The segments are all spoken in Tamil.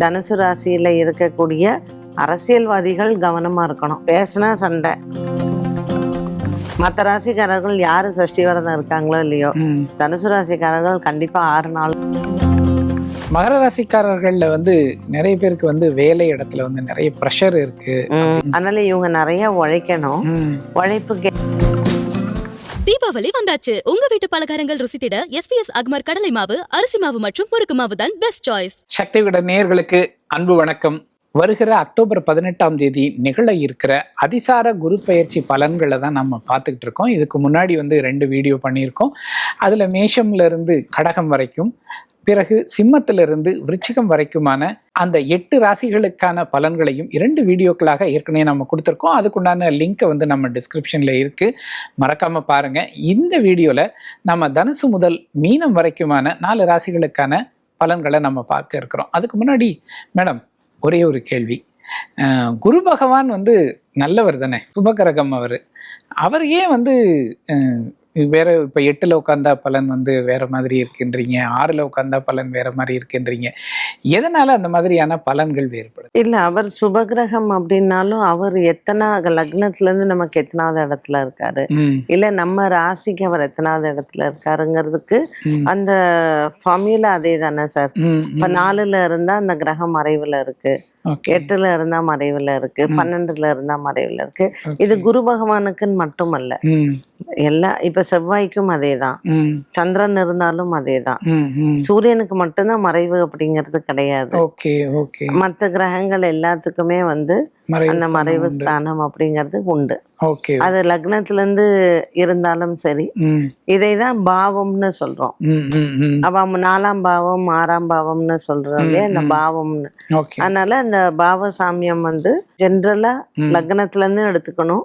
தனுசு ராசியில இருக்கக்கூடிய அரசியல்வாதிகள் கவனமா இருக்கணும். பேசினா சண்டை. மற்ற ராசிக்காரர்கள் யாரு சஷ்டி விரதம் இருக்காங்களோ இல்லையோ. தனுசு ராசிக்காரர்கள் கண்டிப்பா ஆறு நாள். மகர ராசிக்காரர்கள்ல வந்து நிறைய பேருக்கு வந்து வேலை இடத்துல வந்து நிறைய ப்ரெஷர் இருக்கு. அதனால இவங்க நிறைய உழைக்கணும். உழைப்புக்கு தீபாவளி வந்தாச்சு. உங்க வீட்டு பலகாரங்கள் ருசித்திட எஸ்பிஎஸ் அக்மர் கடலை மாவு அரிசி மாவு மற்றும் முறுக்கு மாவு தான் பெஸ்ட் சாய்ஸ் சக்தி விட அன்பு வணக்கம். வருகிற அக்டோபர் பதினெட்டாம் தேதி நிகழ இருக்கிற அதிசார குரு பயிற்சி பலன்களை தான் நம்ம பார்த்துக்கிட்டு இருக்கோம். இதுக்கு முன்னாடி வந்து ரெண்டு வீடியோ பண்ணியிருக்கோம். அதில் மேஷம்லேருந்து கடகம் வரைக்கும் பிறகு சிம்மத்திலிருந்து விருச்சிகம் வரைக்குமான அந்த எட்டு ராசிகளுக்கான பலன்களையும் இரண்டு வீடியோக்களாக ஏற்கனவே நம்ம கொடுத்துருக்கோம். அதுக்குண்டான லிங்கை வந்து நம்ம டிஸ்கிரிப்ஷனில் இருக்குது மறக்காம பாருங்கள் இந்த வீடியோவில் நம்ம தனுசு முதல் மீனம் வரைக்குமான நாலு ராசிகளுக்கான பலன்களை நம்ம பார்க்க இருக்கிறோம். அதுக்கு முன்னாடி மேடம் ஒரே ஒரு கேள்வி. குரு பகவான் வந்து நல்லவர் தானே? சுபகரகம் அவர். அவர் ஏன் வந்து வேற இப்போ எட்டில் உட்காந்தா பலன் வந்து வேற மாதிரி இருக்குன்றீங்க. ஆறில் உட்காந்தா பலன் வேற மாதிரி இருக்குன்றீங்க. எதனால அந்த மாதிரியான பலன்கள் வேறுபடுது? இல்ல அவர் சுபகிரகம் அப்படின்னாலும் அவர் எத்தனை லக்னத்துல இருந்து நமக்கு எத்தனாவது இடத்துல இருக்காரு. இல்ல நம்ம ராசிக்கு அவர் எத்தனாவது இடத்துல இருக்காருங்கிறதுக்கு அந்த ஃபார்முலா அதே தானே சார் இப்ப. நாலுல இருந்தா அந்த கிரகம் மறைவுல இருக்கு. எட்டுல இருந்தா மறைவுல இருக்கு. பன்னெண்டுல இருந்தா மறைவுல இருக்கு. இது குரு பகவானுக்குன்னு மட்டுமல்ல. எல்லா இப்ப செவ்வாய்க்கும் அதேதான். சந்திரன் இருந்தாலும் அதேதான். சூரியனுக்கு மட்டும்தான் மறைவு அப்படிங்கிறது கிடையாது. மத்த கிரகங்கள் எல்லாத்துக்குமே வந்து அந்த மறைவு. ஸ்தானம் அப்படிங்கிறது உண்டு. அது லக்னத்துல இருந்து இருந்தாலும் சரி ம், இதை தான் பாவம்னு சொல்றோம். நம்ம நாலாம் பாவம் ஆறாம் பாவம்னு சொல்றோம் இல்லையா? இந்த ம். பாவம்னு. அதனால இந்த பாவ சாமியம் வந்து ஜென்ரலா ம். லக்னத்துல இருந்து எடுத்துக்கணும்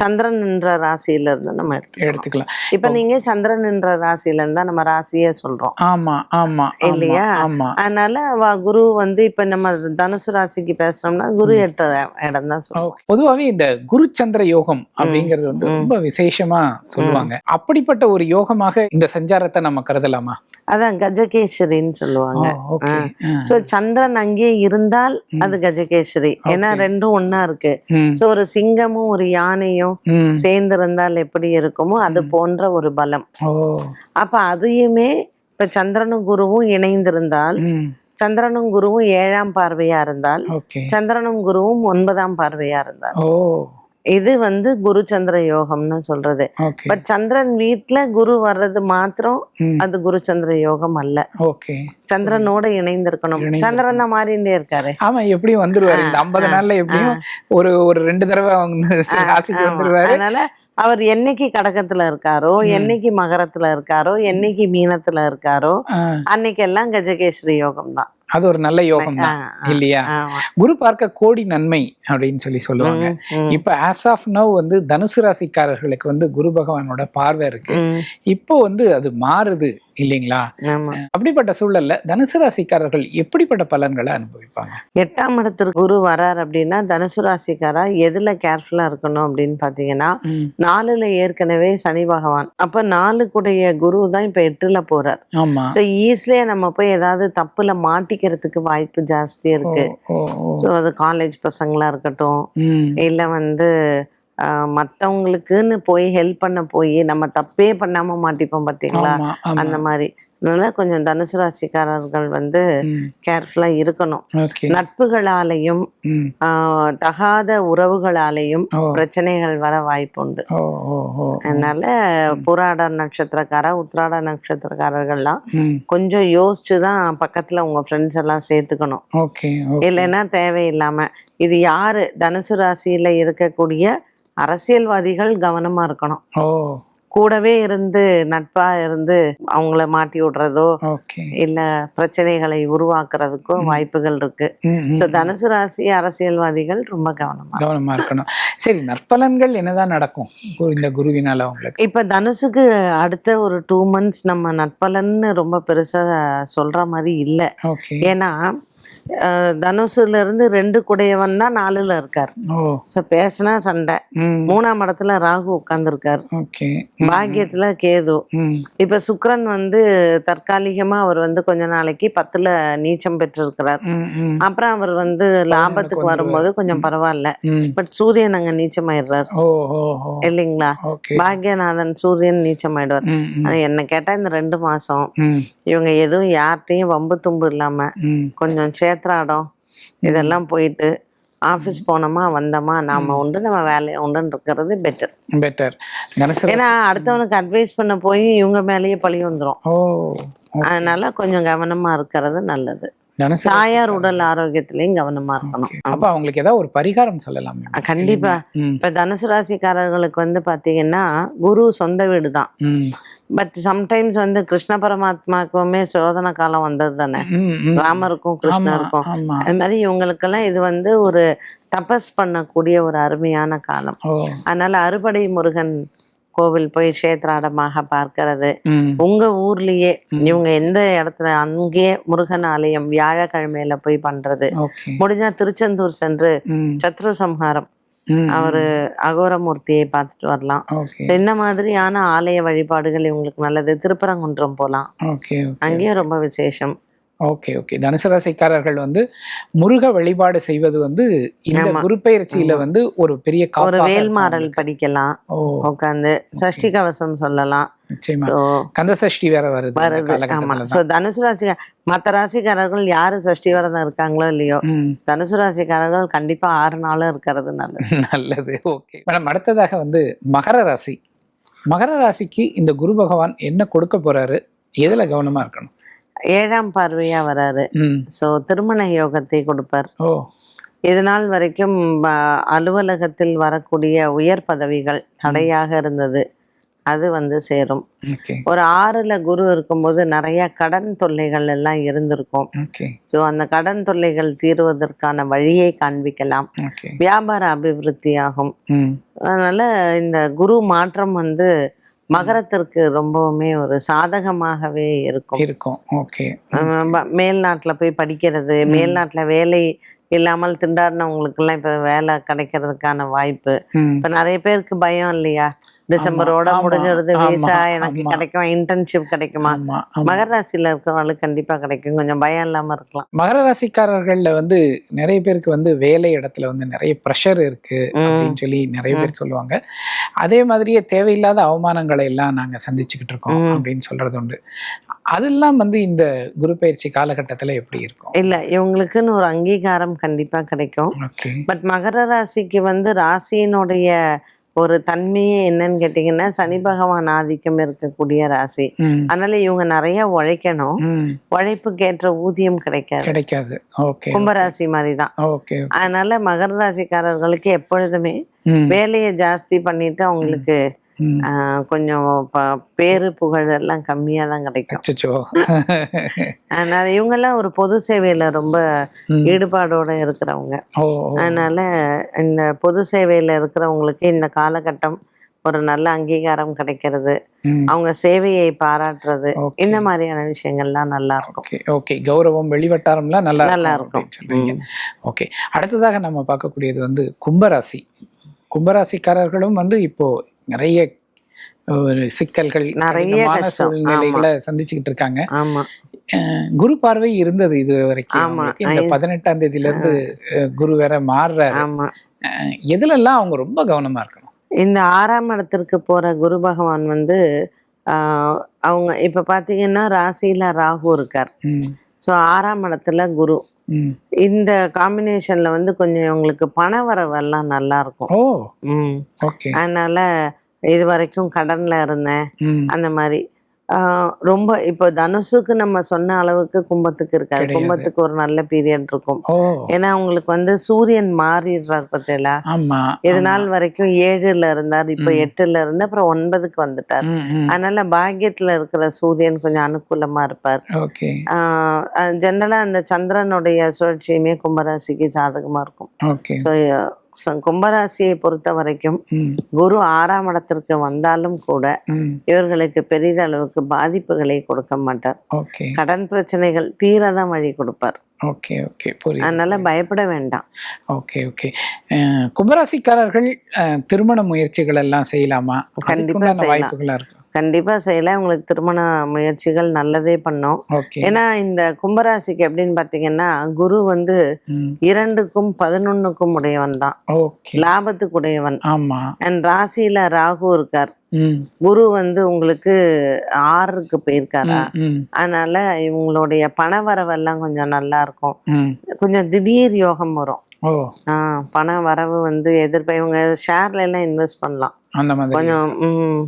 சந்திரன் என்ற ராசியில இருந்து நம்ம எடுத்துக்கலாம். இப்ப நீங்க சந்திரன் என்ற ராசியில இருந்தா நம்ம ராசியே சொல்றோம். ஆமா ஆமா இல்லையா? ஆமா. அதனால அவ குரு வந்து இப்ப நம்ம தனுசு ராசிக்கு பேசுறோம்னா குரு எட்ட இடம் தான் சொல்லுவோம் ஓகே. பொதுவாவே இந்த குருச்சந்திர யோகம் அப்படிங்கிறது வந்து. ரொம்ப விசேஷமா சொல்லுவாங்க. அப்படிப்பட்ட ஒரு யோகமாக இந்த சஞ்சாரத்தை நம்ம கருதலாமா? அதான் கஜகேசரின்னு சொல்லுவாங்க. சோ சந்திரன் அங்கே இருந்தால். அது கஜகேசரி. ஏன்னா Okay. ரெண்டும் ஒண்ணா இருக்கு. சோ ஒரு சிங்கமும் ஒரு யானையும். சேர்ந்து இருந்தால் எப்படி இருக்குமோ அது. போன்ற ஒரு பலம். அப்ப அதையுமே இப்ப சந்திரனும் குருவும் இணைந்திருந்தால் சந்திரனும் குருவும் ஏழாம் பார்வையா இருந்தால் சந்திரனும் குருவும் ஒன்பதாம் பார்வையா இருந்தால். இது வந்து குரு சந்திர யோகம்னு சொல்றது. பட் சந்திரன் வீட்ல குரு வர்றது மாத்திரம் அது குரு சந்திர யோகம் அல்ல. சந்திரனோட இணைந்திருக்கணும். சந்திரன் தான் மாறிண்டே இருக்காரு. ஆமா எப்படியும் வந்துருவாரு. இந்த ஐம்பது நாள்ல எப்படியும் ஒரு ஒரு ரெண்டு தடவை ராசிக்கு. வந்துருவாரு. அதனால அவர் என்னைக்கு கடகத்துல இருக்காரோ. என்னைக்கு மகரத்துல இருக்காரோ என்னைக்கு மீனத்துல இருக்காரோ ஆ, அன்னைக்கெல்லாம் கஜகேஸ்வரி யோகம் தான் அது ஒரு நல்ல யோகம் தான் இல்லையா. குரு பார்க்க கோடி நன்மை அப்படின்னு சொல்லி சொல்லுவாங்க. இப்ப ஆஸ் ஆஃப் நவ் வந்து தனுசு ராசிக்காரர்களுக்கு வந்து குரு பகவானோட பார்வை இருக்கு. இப்போ வந்து அது மாறுது. இல்லைங்களா? ஆமா. அப்படிப்பட்ட சூழல்ல தனுசு ராசிக்காரர்கள் எப்படிப்பட்ட பலன்களை அனுபவிப்பாங்க? எட்டாம் இடத்திற்கு குரு வரார் அப்படின்னா தனுசு ராசிக்காரா எதுல கேர்ஃபுல்லா இருக்கணும் அப்படின்னு பாத்தீங்கன்னா நாலுல ஏற்கனவே சனி பகவான். அப்ப நாலுக்குடைய குரு தான் இப்ப எட்டுல போறார். ஸோ ஈஸிலியா நம்ம போய் ஏதாவது தப்புல மாட்டிக்கிறதுக்கு வாய்ப்பு ஜாஸ்தி ஓ, இருக்கு. ஸோ அது காலேஜ் பசங்களா இருக்கட்டும் இல்ல வந்து ஆஹ், மத்தவங்களுக்குன்னு போய் ஹெல்ப் பண்ண போய் நம்ம தப்பே பண்ணாம மாட்டிப்போம் ஆமா. அந்த மாதிரி. அதனால கொஞ்சம் தனுசு ராசிக்காரர்கள் வந்து கேர்ஃபுல்லா இருக்கணும். நட்புகளாலையும் தகாத உறவுகளாலையும் பிரச்சனைகள் வர ஓ, ஓ. அதனால புராட நட்சத்திரக்கார உத்திராட நட்சத்திரக்காரர்கள்லாம் கொஞ்சம் யோசிச்சு தான் பக்கத்துல உங்க ஃப்ரெண்ட்ஸ் எல்லாம் சேர்த்துக்கணும். இல்லைன்னா தேவையில்லாம. இது யாரு? தனுசு ராசியில இருக்கக்கூடிய அரசியல்வாதிகள் கவனமா இருக்கணும். கூடவே இருந்து நட்பா இருந்து அவங்கள மாட்டி விடுறதோ இல்ல பிரச்சனைகளை உருவாக்குறதுக்கோ. வாய்ப்புகள் இருக்கு. சோ தனுசு ராசி அரசியல்வாதிகள் ரொம்ப கவனமா கவனமா இருக்கணும். சரி நற்பலன்கள் என்னதான் நடக்கும்? இந்த குருவினால அவங்களுக்கு. இப்ப தனுசுக்கு அடுத்த ஒரு டூ மந்த்ஸ் நம்ம நட்பலன்னு ரொம்ப பெருசா சொல்ற மாதிரி இல்ல. ஏன்னா தனுசுல இருந்து ரெண்டு குடையவன் தான் நாலுல இருக்கார். ஸோ பேசினா சண்டை. மூணாம் இடத்துல ராகு உட்கார்ந்துருக்கார். பாக்கியத்துல கேது. இப்ப சுக்கிரன் வந்து தற்காலிகமா அவர் வந்து கொஞ்ச நாளைக்கு பத்துல நீச்சம் பெற்றிருக்கிறார். அப்புறம் அவர் வந்து லாபத்துக்கு வரும்போது கொஞ்சம் பரவாயில்ல. பட் சூரியன் அங்க நீச்சமாயிடுறார். ஓ ஓ இல்லைங்களா? பாக்யநாதன் சூரியன் நீச்சமாயிடுவார். ம் ம். ஆனா என்ன கேட்டா இந்த ரெண்டு மாசம் இவங்க எதுவும் யார்கிட்டயும் வம்பு தும்பு இல்லாம கொஞ்சம் சேத்ராடம் இதெல்லாம் போயிட்டு ஆஃபீஸ் போனோமா வந்தோமா நாம உண்டு நம்ம வேலையை உண்டுன்னு இருக்கிறது பெட்டர் பெட்டர் ஏன்னா அடுத்தவனுக்கு அட்வைஸ் பண்ண போய் இவங்க மேலேயே பழி வந்துரும். ஓ அதனால கொஞ்சம் கவனமா இருக்கிறது நல்லது. தாயார் உடல் ஆரோக்கியத்திலையும் கவனமா இருக்கணும். அப்ப அவங்களுக்கு ஏதாவது ஒரு பரிகாரம் சொல்லலாமே கண்டிப்பா. இப்ப தனுசு ராசிக்காரர்களுக்கு வந்து பாத்தீங்கன்னா குரு சொந்த வீடு தான் பட் சம்டைம்ஸ் வந்து கிருஷ்ண பரமாத்மாக்குமே சோதனை காலம் வந்தது தானே? ராமருக்கும் கிருஷ்ணருக்கும். அது மாதிரி இவங்களுக்கெல்லாம் இது வந்து ஒரு தபஸ் பண்ணக்கூடிய ஒரு அருமையான காலம். அதனால அறுபடை முருகன் கோவில் போய் கஷேத்ராடமாக பார்க்கிறது. உங்க ஊர்லயே இவங்க எந்த இடத்துல அங்கேயே முருகன் ஆலயம் வியாழக்கிழமையில போய் பண்றது. முடிஞ்சா திருச்செந்தூர் சென்று சத்ரு சம்ஹாரம். அவரு அகோரமூர்த்தியை பார்த்துட்டு வரலாம். இந்த மாதிரியான ஆலய வழிபாடுகள் இவங்களுக்கு நல்லது. திருப்பரங்குன்றம் போலாம். அங்கேயும் ரொம்ப விசேஷம். ஓகே ஓகே தனுசு ராசிக்காரர்கள் வந்து முருக வழிபாடு செய்வது வந்து இந்த ஆமா. குரு பயிற்சியில வந்து ஒரு பெரிய ஒரு வேல்மாறல் படிக்கலாம். உட்காந்து சஷ்டி கவசம் சொல்லலாம். கந்த சஷ்டி வேற வருது. தனுசு ராசி மற்ற ராசிக்காரர்கள் யாரு சஷ்டி விரதம் இருக்காங்களோ இல்லையோ தனுசு ராசிக்காரர்கள் கண்டிப்பா ஆறு நாளும் இருக்கிறது நல்லது. நல்லது. ஓகே மேடம் அடுத்ததாக வந்து மகர ராசி. மகர ராசிக்கு இந்த குரு பகவான் என்ன கொடுக்க போறாரு? எதுல கவனமா இருக்கணும்? ஏழாம் பார்வையா வராரு. ஸோ திருமண யோகத்தை கொடுப்பார். இது நாள் வரைக்கும் அலுவலகத்தில் வரக்கூடிய உயர் பதவிகள் தடையாக இருந்தது. அது வந்து சேரும். ஒரு ஆறுல குரு இருக்கும்போது நிறைய கடன் தொல்லைகள் எல்லாம் இருந்திருக்கும். ஸோ அந்த கடன் தொல்லைகள் தீர்வதற்கான வழியை காண்பிக்கலாம். வியாபார அபிவிருத்தி ஆகும் அதனால இந்த குரு மாற்றம் வந்து மகரத்திற்கு ரொம்பவுமே ஒரு சாதகமாகவே இருக்கும். இருக்கும். ஓகே. மேல் நாட்டுல போய் படிக்கிறது மேல் நாட்டுல வேலை இல்லாமல் திண்டாடினவங்களுக்கெல்லாம் இப்ப வேலை கிடைக்கிறதுக்கான வாய்ப்பு. இப்ப நிறைய பேருக்கு பயம் இல்லையா? டிசம்பரோட முடிஞ்சிருது விசா எனக்கு. கிடைக்கும் இன்டர்ன்ஷிப் கிடைக்குமா. மகர ராசியில இருக்கிறவங்களுக்கு கண்டிப்பா கிடைக்கும். கொஞ்சம் பயம் இல்லாம இருக்கலாம். மகர ராசிக்காரர்கள்ல வந்து நிறைய பேருக்கு வந்து வேலை இடத்துல வந்து நிறைய ப்ரெஷர் இருக்கு அப்படின்னு சொல்லி நிறைய பேர் சொல்லுவாங்க. அதே மாதிரியே தேவையில்லாத அவமானங்களை எல்லாம் நாங்க சந்திச்சுக்கிட்டு இருக்கோம். அப்படின்னு சொல்றது உண்டு. அதெல்லாம் வந்து இந்த குரு பயிற்சி காலகட்டத்துல எப்படி இருக்கும்? இல்ல இவங்களுக்குன்னு ஒரு அங்கீகாரம் கண்டிப்பா கிடைக்கும். பட் மகர ராசிக்கு வந்து ராசியினுடைய ஒரு தன்மையே என்னன்னு கேட்டிங்கன்னா சனி பகவான் ஆதிக்கம் இருக்கக்கூடிய ராசி. அதனால இவங்க நிறைய உழைக்கணும். ம். உழைப்புக்கேற்ற ஊதியம் கிடைக்காது. கிடைக்காது. கும்பராசி மாதிரி தான் அதனால மகர ராசிக்காரர்களுக்கு எப்பொழுதுமே வேலையை ஜாஸ்தி பண்ணிட்டு அவங்களுக்கு கொஞ்சம் பேரு புகழ் எல்லாம் கம்மியா தான் கிடைக்கும். அதனால இவங்கெல்லாம் ஒரு பொது சேவையில ரொம்ப. ஈடுபாடோட இருக்கிறவங்க. அதனால இந்த பொது சேவையில இருக்கிறவங்களுக்கு இந்த காலகட்டம் ஒரு நல்ல அங்கீகாரம் கிடைக்கிறது. அவங்க சேவையை பாராட்டுறது. இந்த மாதிரியான விஷயங்கள்லாம் நல்லா இருக்கும். Okay okay. கௌரவம் வெளிவட்டாரம்லாம் நல்லா நல்லா இருக்கும். ஓகே. அடுத்ததாக நம்ம பார்க்கக்கூடியது வந்து கும்பராசி. கும்பராசிக்காரர்களும் வந்து இப்போ நிறைய ஒரு சிக்கல்கள் நிறைய. சூழ்நிலைகளை சந்திச்சுக்கிட்டு இருக்காங்க. குரு பார்வை இருந்தது இது வரைக்கும். இந்த பதினெட்டாம் தேதியில இருந்து குரு வேற மாறுறாரு. எதுலெல்லாம் அவங்க ரொம்ப கவனமா இருக்கணும்? இந்த ஆறாம் இடத்திற்கு போற குரு பகவான் வந்து அவங்க இப்ப பாத்தீங்கன்னா ராசியில ராகு இருக்கார். ஸோ ஆறாம் இடத்துல குரு. இந்த காம்பினேஷன்ல வந்து கொஞ்சம் இவங்களுக்கு பண வரவெல்லாம் நல்லா இருக்கும். அதனால இது வரைக்கும் கடன்ல இருந்தேன். அந்த மாதிரி. ரொம்ப இப்போ தனுசுக்கு நம்ம சொன்ன அளவுக்கு கும்பத்துக்கு இருக்காது. கும்பத்துக்கு ஒரு நல்ல பீரியட் இருக்கும். ஏன்னா உங்களுக்கு வந்து சூரியன் மாறிடுறார் ஆமா இது. நாள் வரைக்கும் ஏழுல இருந்தார் இப்போ. எட்டுல இருந்து அப்புறம் ஒன்பதுக்கு வந்துட்டார். அதனால பாக்கியத்துல இருக்கிற சூரியன் கொஞ்சம் அனுகூலமா இருப்பார். ஜென்ரலா அந்த சந்திரனுடைய சுழற்சியுமே கும்பராசிக்கு சாதகமா இருக்கும். ஸோ கும்பராசியை பொறுத்த வரைக்கும் குரு ஆறாம் இடத்திற்கு வந்தாலும் கூட இவர்களுக்கு பெரிதளவுக்கு பாதிப்புகளை கொடுக்க மாட்டார். கடன் பிரச்சனைகள் தீரதான் வழி கொடுப்பார். Okay okay. புரியுது அதனால பயப்பட வேண்டாம். Okay okay. கும்பராசிக்காரர்கள் திருமண முயற்சிகள் எல்லாம் செய்யலாமா? கண்டிப்பா அதுக்குண்டான செய்யலாம். வாய்ப்புகளா இருக்கு? கண்டிப்பா செய்யலாம். உங்களுக்கு திருமண முயற்சிகள் நல்லதே பண்ணும். ஏன்னா இந்த கும்பராசிக்கு எப்படின்னு பாத்தீங்கன்னா குரு வந்து இரண்டுக்கும் பதினொன்னுக்கும் உடையவன் தான் லாபத்துக்கு உடையவன் ஆமா. அண்ட் ராசியில ராகு இருக்கார். குரு வந்து உங்களுக்கு ஆறுக்கு போயிருக்காரா? அதனால இவங்களுடைய பண வரவெல்லாம் கொஞ்சம் நல்லா இருக்கும். கொஞ்சம் திடீர் யோகம் வரும். பண வரவு வந்து எதிர்ப்பு இவங்க ஷேர்ல எல்லாம் இன்வெஸ்ட் பண்ணலாம். அந்த மாதிரி. கொஞ்சம்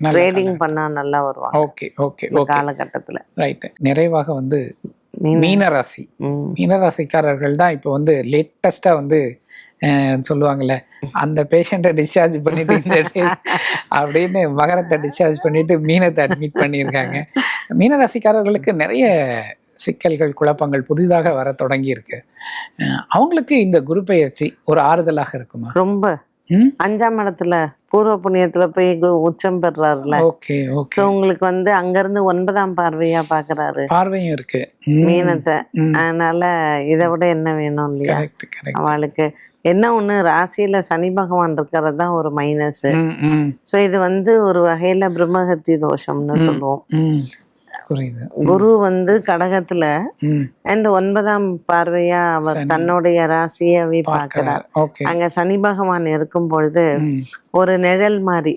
ட்ரேடிங் பண்ணா நல்லா வருவாங்க. ஓகே ஓகே காலகட்டத்துல. ரைட் நிறைவாக வந்து மீன- மீனராசி. மீனராசிக்காரர்கள் தான் இப்போ வந்து லேட்டஸ்டா வந்து சொல்லுவாங்கல்ல அந்த பேஷண்ட்டை டிஸ்சார்ஜ் பண்ணிட்டு இந்த அப்படின்னு மகரத்தை டிஸ்சார்ஜ் பண்ணிட்டு மீனத்தை அட்மிட் பண்ணியிருக்காங்க. மீனராசிக்காரர்களுக்கு நிறைய சிக்கல்கள் குழப்பங்கள் புதிதாக வர தொடங்கி இருக்கு அவங்களுக்கு இந்த குரு பெயர்ச்சி ஒரு ஆறுதலாக இருக்குமா? ரொம்ப. அஞ்சாம் இடத்துல பூர்வ புண்ணியத்துல போய் உச்சம் பெறாருல. Okay okay. உங்களுக்கு வந்து அங்க இருந்து ஒன்பதாம் பார்வையா பாக்குறாரு. பார்வையும் இருக்கு. மீனத்தை. அதனால இதை விட என்ன வேணும் இல்லையா? அவளுக்கு என்ன ஒண்ணு? ராசியில சனி பகவான் இருக்கிறது தான் ஒரு மைனஸ் சோ இது வந்து ஒரு வகையில பிரம்மஹத்தி தோஷம்னு சொல்லுவோம். குரு வந்து கடகத்துல அண்ட் ஒன்பதாம் பார்வையா அவர். தன்னுடைய ராசியவே பார்க்கிறார். ஓகே. அங்க சனி பகவான் இருக்கும் பொழுது ஒரு நிழல் மாதிரி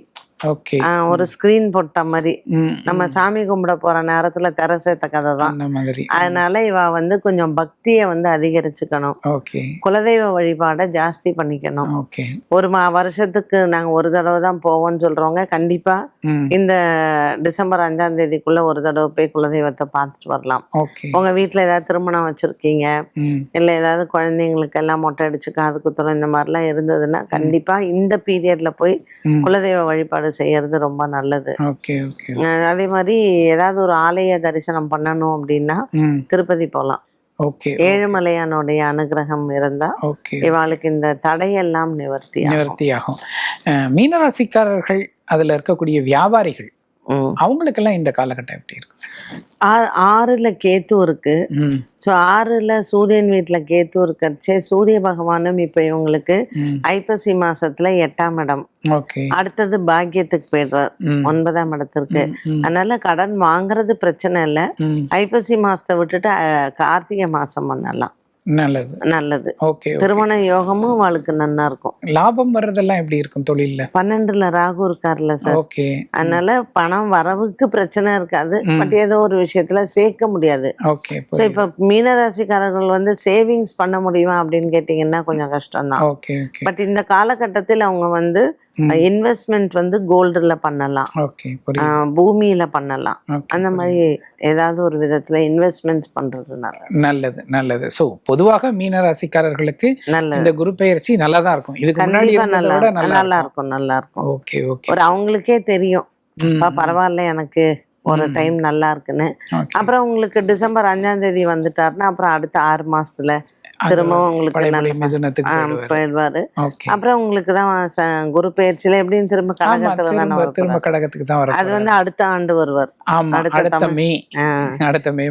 ஒரு ஸ்கிரீன் போட்ட மாதிரி. நம்ம சாமி கும்பிட போற நேரத்துல தெர சேர்த்த கதை தான். அதனால இவ வந்து கொஞ்சம் பக்தியை வந்து அதிகரிச்சுக்கணும். குலதெய்வ வழிபாடை ஜாஸ்தி பண்ணிக்கணும். ஒரு மா வருஷத்துக்கு நாங்க ஒரு தடவை தான் போவோம்னு சொல்றவங்க கண்டிப்பா இந்த டிசம்பர் அஞ்சாம் தேதிக்குள்ள ஒரு தடவை போய் குலதெய்வத்தை பார்த்துட்டு வரலாம். உங்க வீட்ல ஏதாவது திருமணம் வச்சிருக்கீங்க? இல்ல ஏதாவது குழந்தைங்களுக்கு எல்லாம் மொட்டை அடிச்சு காது குத்துறோம் இந்த மாதிரிலாம் இருந்ததுன்னா கண்டிப்பா இந்த பீரியட்ல போய். குலதெய்வ வழிபாடு செய்யறது ரொம்ப நல்லது. அதே மாதிரி ஏதாவது ஒரு ஆலய தரிசனம் பண்ணணும் அப்படின்னா திருப்பதி போகலாம் ஓகே ஏழுமலையானுடைய அனுகிரகம் இருந்தா ஓகே. இவாளுக்கு இந்த தடையெல்லாம் நிவர்த்தி ஆகும். நிவர்த்தியாகும் மீனராசிக்காரர்கள் அதுல இருக்கக்கூடிய வியாபாரிகள். அவங்களுக்கெல்லாம் இந்த காலகட்டம் எப்படி இருக்கும் ஆ- ஆறுல கேத்து இருக்கு. ஸோ ஆறுல சூரியன் வீட்டுல கேத்து இருக்கச்சே சூரிய பகவானும் இப்ப இவங்களுக்கு ஐப்பசி மாசத்துல எட்டாம் இடம். ஓகே. அடுத்தது பாக்கியத்துக்கு போயிடுறார். ஒன்பதாம் இடத்திற்கு. அதனால கடன் வாங்குறது பிரச்சனை இல்லை. ஐப்பசி மாசத்தை விட்டுட்டு கார்த்திகை மாசம் பண்ணலாம். நல்லது. நல்லது. ஓகே திருமண யோகமும் அவளுக்கு நன்னா இருக்கும். லாபம் வர்றதெல்லாம் எப்படி இருக்கும் தொழில்ல? பன்னெண்டுல ராகு இருக்கார்ல சார். ஓகே. அதனால பணம் வரவுக்கு பிரச்சனை இருக்காது. பட் ஏதோ ஒரு விஷயத்துல சேர்க்க முடியாது. ஓகே ஸோ இப்போ மீனராசிக்காரர்கள் வந்து சேவிங்ஸ் பண்ண முடியுமா அப்படின்னு கேட்டிங்கன்னா கொஞ்சம் கஷ்டம்தான். Okay okay. பட் இந்த காலகட்டத்தில் அவங்க வந்து. இன்வெஸ்ட்மெண்ட் வந்து கோல்டுல பண்ணலாம். பூமியில பண்ணலாம். அந்த மாதிரி ஏதாவது ஒரு விதத்துல இன்வெஸ்ட்மெண்ட்ஸ் பண்றதுனால நல்லது. நல்லது சோ பொதுவாக மீனராசிக்காரர்களுக்கு நல்லது. இந்த குரு பெயர்ச்சி நல்லா தான் இருக்கும். இதுக்கு முன்னாடி நல்லா இருக்கும். நல்லா இருக்கும். இருக்கும் நல்லா இருக்கும். Okay okay. ஒரு அவங்களுக்கே தெரியும். ம், "அப்பா, பரவாயில்ல எனக்கு ஒரு. டைம் நல்லா இருக்குன்னு. அப்புறம் உங்களுக்கு டிசம்பர் அஞ்சாம் தேதி வந்துட்டாருன்னா அப்புறம் அடுத்த ஆறு மாசத்துல திரும்பவும் உங்களுக்கு போயிடுவாரு. அப்புறம் உங்களுக்கு தான் குரு பயிற்சியில எப்படியும் திரும்ப ஆமா கடகத்துல தானே திரும்ப. கடகத்துக்கு தான் அது வந்து அடுத்த ஆண்டு வருவார் அடுத்த. மே. அடுத்த மே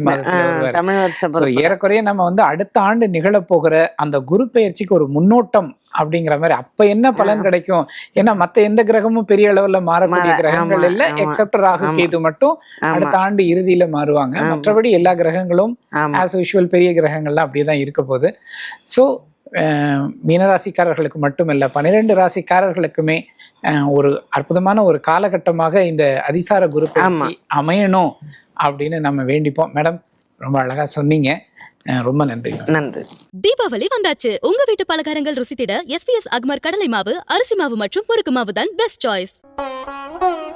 தமிழ் வருஷ So, பிறப்பு. ஏறக்குறைய நம்ம வந்து அடுத்த ஆண்டு நிகழப் போகிற அந்த குரு பெயர்ச்சிக்கு ஒரு முன்னோட்டம் அப்படிங்கிற மாதிரி அப்ப என்ன பலன் கிடைக்கும் ஏன்னா மத்த எந்த கிரகமும் பெரிய அளவுல மாறக்கூடிய மாற- கிரகங்கள் இல்ல. எக்ஸப்ட் ராகு. கேது மட்டும் அடுத்த ஆண்டு இறுதியில மாறுவாங்க. மற்றபடி எல்லா கிரகங்களும் ஆஸ் யூஷுவல் பெரிய கிரகங்கள்லாம் அப்படியே தான் இருக்க போகுது ஸோ மீனராசிக்காரர்களுக்கு மட்டுமல்ல பன்னிரெண்டு ராசிக்காரர்களுக்குமே ஒரு அற்புதமான ஒரு காலகட்டமாக இந்த அதிசார குரு அமையணும் அப்படின்னு நம்ம வேண்டிப்போம். மேடம் ரொம்ப அழகா சொன்னீங்க. ரொம்ப நன்றி. நன்றி. தீபாவளி வந்தாச்சு. உங்க வீட்டு பலகாரங்கள் ருசித்திட எஸ்பிஎஸ் அக்மர் கடலை மாவு அரிசி மாவு மற்றும் முறுக்கு மாவு தான் பெஸ்ட் சாய்ஸ்